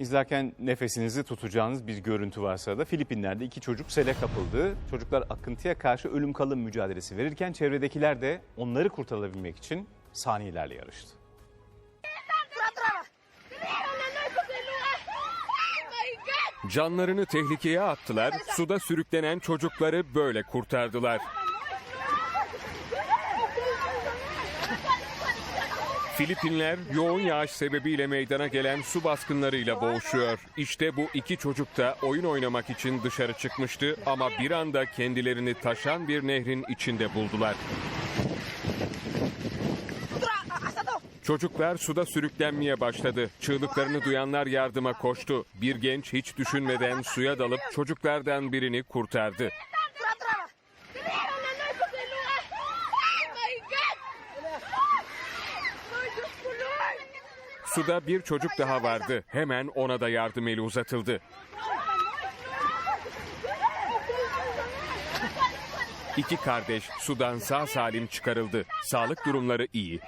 İzlerken nefesinizi tutacağınız bir görüntü var sırada. Filipinler'de iki çocuk sele kapıldı. Çocuklar akıntıya karşı ölüm kalım mücadelesi verirken çevredekiler de onları kurtarabilmek için saniyelerle yarıştı. Canlarını tehlikeye attılar, suda sürüklenen çocukları böyle kurtardılar. Filipinler yoğun yağış sebebiyle meydana gelen su baskınlarıyla boğuşuyor. İşte bu iki çocuk da oyun oynamak için dışarı çıkmıştı ama bir anda kendilerini taşan bir nehrin içinde buldular. Çocuklar suda sürüklenmeye başladı. Çığlıklarını duyanlar yardıma koştu. Bir genç hiç düşünmeden suya dalıp çocuklardan birini kurtardı. Suda bir çocuk daha vardı. Hemen ona da yardım eli uzatıldı. İki kardeş sudan sağ salim çıkarıldı. Sağlık durumları iyi.